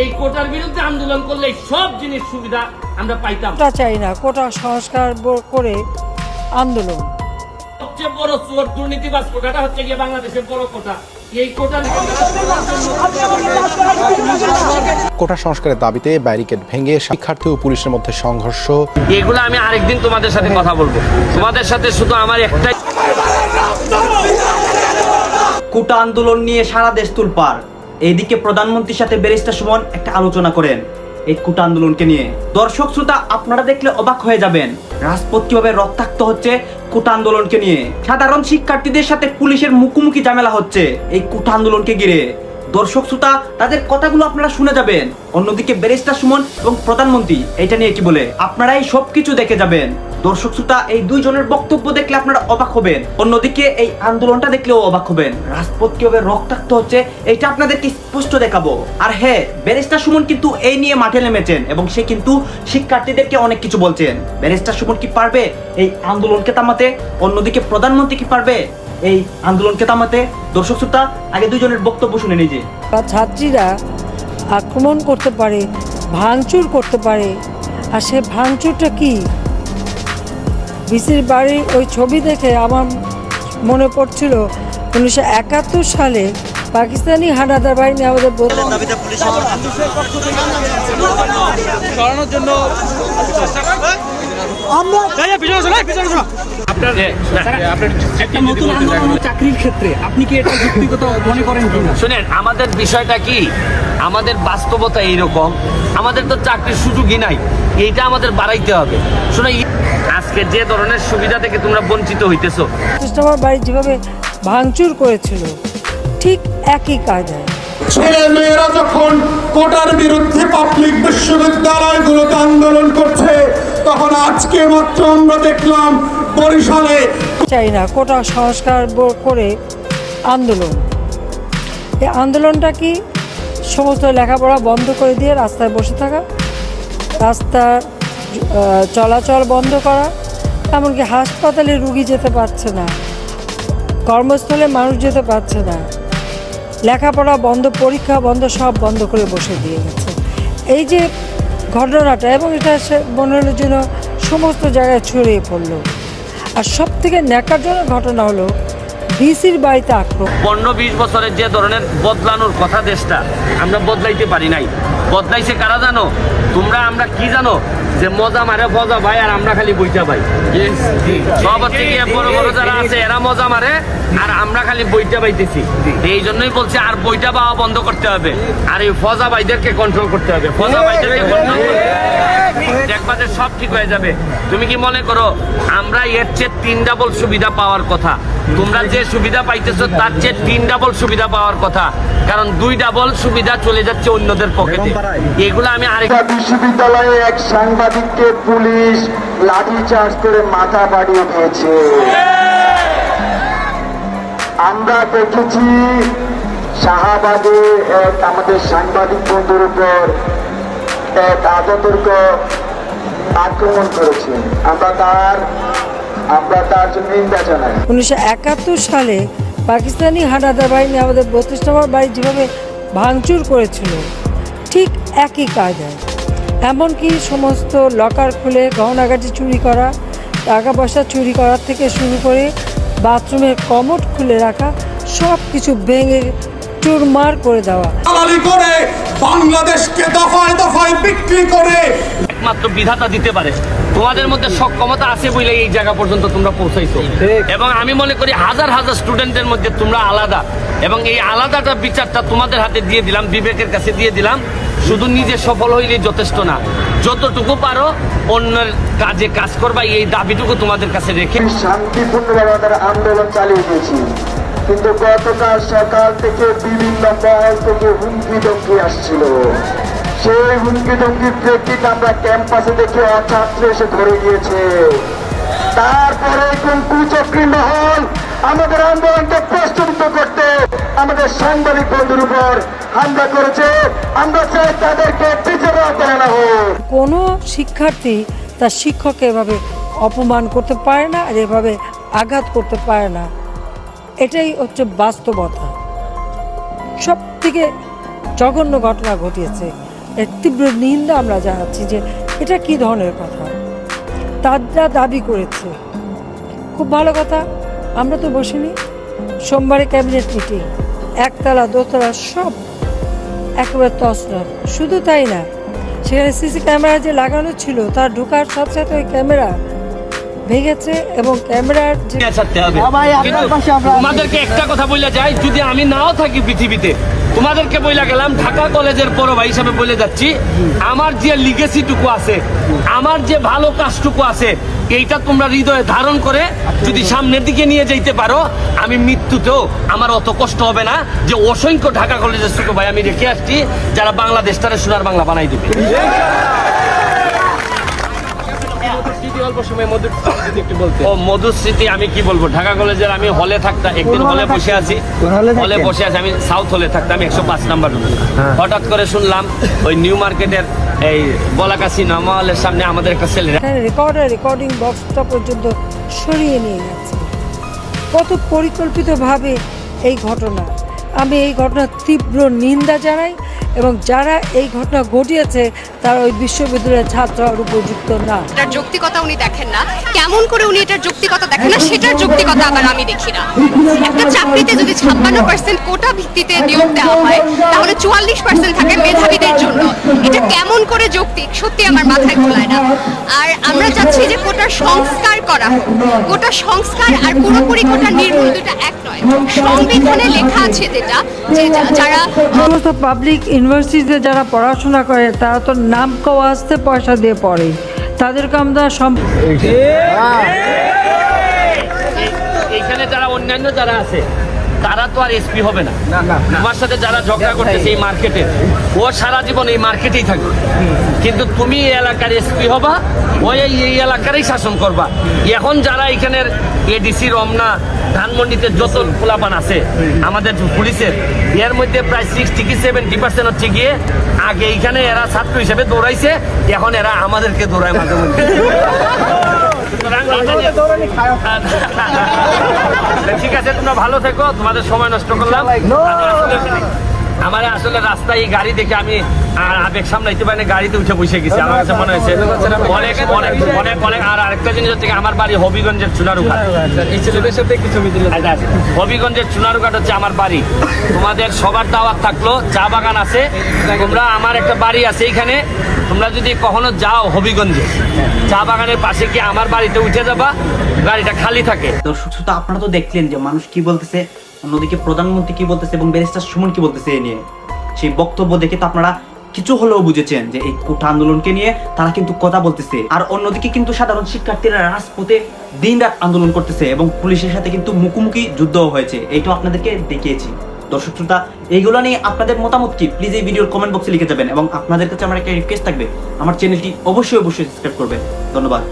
এই কোটার বিরুদ্ধে আন্দোলন করলে সব জিনিস সুবিধা আমরা পাইতাম। কোটা চাই না কোটা সংস্কার করে আন্দোলন। সবচেয়ে বড় চোর দুর্নীতিবাজ কোটাটা হচ্ছে গিয়ে বাংলাদেশের বড় কোটা। এই কোটা সংস্কারের দাবিতে ব্যারিকেড ভেঙে শিক্ষার্থী ও পুলিশের মধ্যে সংঘর্ষ। এগুলো আমি আরেকদিন তোমাদের সাথে কথা বলব। তোমাদের সাথে শুধু আমার একটাই কোটা আন্দোলন নিয়ে সারা দেশ তুলপার। এইদিকে প্রধানমন্ত্রীর সাথে ব্যারিস্টার সুমন একটা আলোচনা করেন এই কোটা আন্দোলনকে নিয়ে। দর্শক, শ্রোতা, আপনারা দেখলে অবাক হয়ে যাবেন। রাজপথ কীভাবে রক্তাক্ত হচ্ছে কোটা আন্দোলনকে নিয়ে। সাধারণ শিক্ষার্থীদের সাথে পুলিশের মুখোমুখি ঝামেলা হচ্ছে এই কোটা আন্দোলনকে ঘিরে। দর্শক, শ্রোতা, তাদের কথাগুলো আপনারা শুনে যাবেন। অন্যদিকে ব্যারিস্টার সুমন এবং প্রধানমন্ত্রী এটা নিয়ে কি বলে? আপনারাই সবকিছু দেখে যাবেন। দর্শক শ্রোতা, এই দুইজনের বক্তব্য দেখলে আপনারা অবাক হবেন। অন্যদিকে এই আন্দোলনটা দেখলেও অবাক হবেন। রাজপথ কীভাবে রক্তাক্ত হচ্ছে এটা আপনাদেরকে স্পষ্ট দেখাবো। আর হ্যাঁ ব্যারিস্টার সুমন কিন্তু এই নিয়ে মাঠে নেমেছেন এবং সে কিন্তু শিক্ষার্থীদেরকে অনেক কিছু বলছেন। ব্যারিস্টার সুমন কি পারবে এই আন্দোলনকে থামাতে? অন্যদিকে প্রধানমন্ত্রী কি পারবে এই আন্দোলনকে থামাতে? দর্শক শ্রোতা, আগে দুজনের বক্তব্য শুনে নিজে ছাত্রীরা আক্রমণ করতে পারে, ভাঙচুর করতে পারে। আর সে ভাঙচুরটা কি? বিসির বাড়ির ওই ছবি দেখে আমার মনে পড়ছিল উনিশশো একাত্তর সালে পাকিস্তানি হানাদার বাহিনী আমাদের বলতে একটা নতুন চাকরির ক্ষেত্রে আপনি কি এটা যুক্তিগত মনে করেন কিনা? শুনেন আমাদের বিষয়টা কি? আমাদের বাস্তবতা এইরকম। আমাদের তো চাকরির সুযোগই নাই। এইটা আমাদের বাড়াইতে হবে। শুনে আজকে যে ধরনের সুবিধা থেকে তোমরা বঞ্চিত হইতেছো। আমার বাড়ি যেভাবে ভাঙচুর করেছিল ঠিক একই কায়দায়। ছেলে মেয়েরা যখন কোটার বিরুদ্ধে পাবলিক বিশ্ববিদ্যালয়গুলোতে আন্দোলন করছে তখন আজকে মাত্র আমরা দেখলাম বরিশালে চাই না, কোটা সংস্কার করে আন্দোলন। এই আন্দোলনটা কি সমস্ত লেখাপড়া বন্ধ করে দিয়ে রাস্তায় বসে থাকা, রাস্তার চলাচল বন্ধ করা, এমনকি হাসপাতালে রুগী যেতে পারছে না, কর্মস্থলে মানুষ যেতে পারছে না, লেখাপড়া বন্ধ, পরীক্ষা বন্ধ, সব বন্ধ করে বসে দিয়ে গেছে। এই যে ঘটনাটা এবং এটা মনে হলো যেন সমস্ত জায়গায় ছড়িয়ে পড়ল। আর সব থেকে ন্যাকারজনক ঘটনা হলো ডিসির বাড়িতে আক্রমণ। পনেরো বিশ বছরের যে ধরনের বদলানোর কথা দেশটা আমরা বদলাইতে পারি নাই। বদলাইছে কারা জানো? তোমরা আমরা কি জানো? যে মজা মারে ফজা ভাই আর আমরা খালি বইটা ভাই। সব হচ্ছে গিয়ে বড় বড় যারা আছে এরা মজা মারে আর আমরা খালি বইটা পাইতেছি এই জন্যই বলছি আর বইটা পাওয়া বন্ধ করতে হবে। আর এই ফজা ভাইদেরকে কন্ট্রোল করতে হবে। ফজা ভাইদেরকে কন্ট্রোল করতে দেখবা যে সব ঠিক হয়ে যাবে। তুমি কি মনে করো আমরা এর চেয়ে তিন ডাবল সুবিধা পাওয়ার কথা। তোমরা যে সুবিধা পাইতেছো তার চেয়ে তিন ডাবল সুবিধা পাওয়ার কথা। কারণ দুই ডাবল সুবিধা চলে যাচ্ছে অন্যদের পকেটে এগুলো আমি আরেক বিশ্ববিদ্যালয়ে এক সাংবাদিককে পুলিশ লাঠি চার্জ করে মাথা বাড়িয়ে দিয়েছে। আমরা দেখেছি শাহবাগে এক আমাদের সাংবাদিক বন্ধুর উপর এক আততর্ক আক্রমণ করেছে। আমরা তার আমরা তার জন্য নিন্দা জানাই। উনিশশো একাত্তর সালে পাকিস্তানি হানাদার বাহিনী আমাদের বত্রিশ নম্বর বাড়ি যেভাবে ভাঙচুর করেছিল, ঠিক একই কায়দায়। এমনকি সমস্ত লকার খুলে গহনাগাটি চুরি করা টাকা পয়সা চুরি করার থেকে শুরু করে বাথরুমের কমোড খুলে রাখা সব কিছু ভেঙে চুরমার করে দেওয়া। দালালি করে বাংলাদেশকে দফায় দফায় বিক্রি করে। একমাত্র বিধাতা দিতে পারে। তোমাদের মধ্যে সক্ষমতা আছে বলে এই জায়গা পর্যন্ত তোমরা পৌঁছাইছো। এবং আমি মনে করি হাজার হাজার স্টুডেন্টের মধ্যে তোমরা আলাদা। এবং এই আলাদাটা বিচারটা তোমাদের হাতে দিয়ে দিলাম বিবেকের কাছে দিয়ে দিলাম। শুধু নিজে সফল হইলে যথেষ্ট না। যতটুকু পারো অন্যের কাজে কাজ করবা এই দাবিটুকু তোমাদের কাছে রেখে শান্তিপূর্ণভাবে আন্দোলন চালিয়ে গেছি কিন্তু গতকাল সকাল থেকে বিভিন্ন মহল থেকে হুমকি ধমকি আসছিল। সেই হুমকি ধমকির প্রেক্ষিতে আমরা ক্যাম্পাসে দেখে ছাত্র এসে ধরে গিয়েছে। তারপরে কোন কুচক্রী মহল আমাদের আন্দোলনকে প্রস্তুত করতে আমাদের সাংবাদিক বন্ধুর উপর হামলা করেছে। আমরা চাই তাদেরকে পিছিয়ে দেওয়া না হোক। কোনো শিক্ষার্থী তার শিক্ষককে এভাবে অপমান করতে পারে না আর এভাবে আঘাত করতে পারে না। এটাই হচ্ছে বাস্তবতা। সব থেকে জঘন্য ঘটনা ঘটিয়েছে। এর তীব্র নিন্দা আমরা জানাচ্ছি যে এটা কি ধরনের কথা? তারা দাবি করেছে। খুব ভালো কথা, আমরা তো বসিনি। সোমবারে ক্যাবিনেট মিটিং, একতলা, দোতলা, সব একেবারে তছনছ। শুধু তাই না, সেখানে সিসি ক্যামেরা যে লাগানো ছিল, তার ঢোকার সাথে সাথে ওই ক্যামেরা ভেঙেছে এবং ক্যামেরার যে ছাড়তে হবে। তোমাদেরকে একটা কথা বলে যাই যদি আমি নাও থাকি পৃথিবীতে তোমাদেরকে বইলা গেলাম ঢাকা কলেজের বড় ভাই হিসাবে বলে যাচ্ছি আমার যে লিগেসিটুকু আছে আমার যে ভালো কাজটুকু আছে এইটা তোমরা হৃদয়ে ধারণ করে যদি সামনের দিকে নিয়ে যাইতে পারো আমি মৃত্যুতেও আমার অত কষ্ট হবে না যে অসংখ্য ঢাকা কলেজের ছোট ভাই আমি রেখে আসছি যারা বাংলাদেশটারে সোনার বাংলা বানাই দেবে। ও আমি কি বলব? ঢাকা কলেজের আমি হলে থাকতাম একদিন হলে বসে আছি। হলে বসে আছি আমি সাউথ হলে থাকতাম একশো পাঁচ নাম্বার রুমে হঠাৎ করে শুনলাম ওই নিউ মার্কেটের এই বলাকাশি নমহলের সামনে আমাদের একটা ছেলে রেকর্ডার রেকর্ডিং বক্সটা পর্যন্ত সরিয়ে নিয়ে গেছে। কত পরিকল্পিতভাবে এই ঘটনা। আমি এই ঘটনার তীব্র নিন্দা জানাই। এবং যারা এই ঘটনা ঘটিয়েছে, তারা ওই বিশ্ববিদ্যালয়ের ছাত্র আর উপযুক্ত না। এটার যৌক্তিকতা উনি দেখেন না। কেমন করে উনি এটার যৌক্তিকতা দেখেন না, সেটার যৌক্তিকতা আবার আমি দেখি না। একটা চাকরিতে যদি ছাপ্পান্ন পার্সেন্ট কোটা ভিত্তিতে নিয়োগ দেওয়া হয়, তাহলে চুয়াল্লিশ পার্সেন্ট থাকে মেধাবীদের জন্য। এটা কেমন করে যৌক্তিক? সত্যি আমার মাথায় খোলায় না। আর আমরা চাচ্ছি যে কোটার সংস্কার করা হোক। কোটা সংস্কার আর পুরোপুরি কোটা নির্মূল দুটা এক সংবিধানে লেখা আছে যেটা যে যারা সমস্ত পাবলিক ইউনিভার্সিটিতে যারা পড়াশোনা করে তারা তো নাম আসতে পয়সা দিয়ে পড়ে। তাদেরকে আমরা সম এখানে যারা অন্যান্য যারা আছে তারা তো আর এসপি হবে না। তোমার সাথে যারা ঝগড়া করতেছে এই মার্কেটে ও সারা জীবন এই মার্কেটেই থাকবে। কিন্তু তুমি এই এলাকার এসপি হবা ওই এই এই এলাকারই শাসন করবা। এখন যারা এখানের এডিসি রমনা ধানমন্ডিতে যত খোলাপান আছে আমাদের পুলিশের এর মধ্যে প্রায় সিক্সটি কি সেভেন্টি পার্সেন্ট হচ্ছে গিয়ে আগে এইখানে এরা ছাত্র হিসেবে দৌড়াইছে এখন এরা আমাদেরকে দৌড়ায় মাঝে মধ্যে। ঠিক আছে তোমরা ভালো থেকো তোমাদের সময় নষ্ট করলাম। আমার আসলে রাস্তায় এই গাড়ি দেখে আমি আর আবেগ সামলাইতে পারি গাড়িতে উঠে বসে গেছি আমার কাছে মনে হয়েছে। অনেক অনেক অনেক অনেক আর আরেকটা জিনিস হচ্ছে আমার বাড়ি হবিগঞ্জের চুনারুঘাট। আচ্ছা, আচ্ছা। হবিগঞ্জের চুনারুঘাট হচ্ছে আমার বাড়ি। তোমাদের সবার দাওয়াত থাকল চা বাগান আছে তোমরা আমার একটা বাড়ি আছে এইখানে তোমরা যদি কখনো যাও হবিগঞ্জে চা বাগানের পাশে কি আমার বাড়িতে উঠে যাবা? গাড়িটা খালি থাকে। দর্শক শ্রোতা আপনারা তো দেখলেন যে মানুষ কি বলতেছে? অন্যদিকে প্রধানমন্ত্রী কি বলতেছে এবং ব্যারিস্টার সুমন কি বলতেছে এ নিয়ে? সেই বক্তব্য দেখে তো আপনারা কিছু হলেও বুঝেছেন যে এই কোটা আন্দোলনকে নিয়ে তারা কিন্তু কথা বলতেছে। আর অন্যদিকে কিন্তু সাধারণ শিক্ষার্থীরা রাজপথে দিন রাত আন্দোলন করতেছে এবং পুলিশের সাথে কিন্তু মুখোমুখি যুদ্ধ হয়েছে। এইটাও আপনাদেরকে দেখিয়েছি। দর্শক শ্রোতা, এইগুলো নিয়ে আপনাদের মতামত কি? প্লিজ এই ভিডিওর কমেন্ট বক্সে লিখে যাবেন এবং আপনাদের কাছে আমার একটা রিকোয়েস্ট থাকবে। আমার চ্যানেলটি অবশ্যই অবশ্যই সাবস্ক্রাইব করবেন। ধন্যবাদ।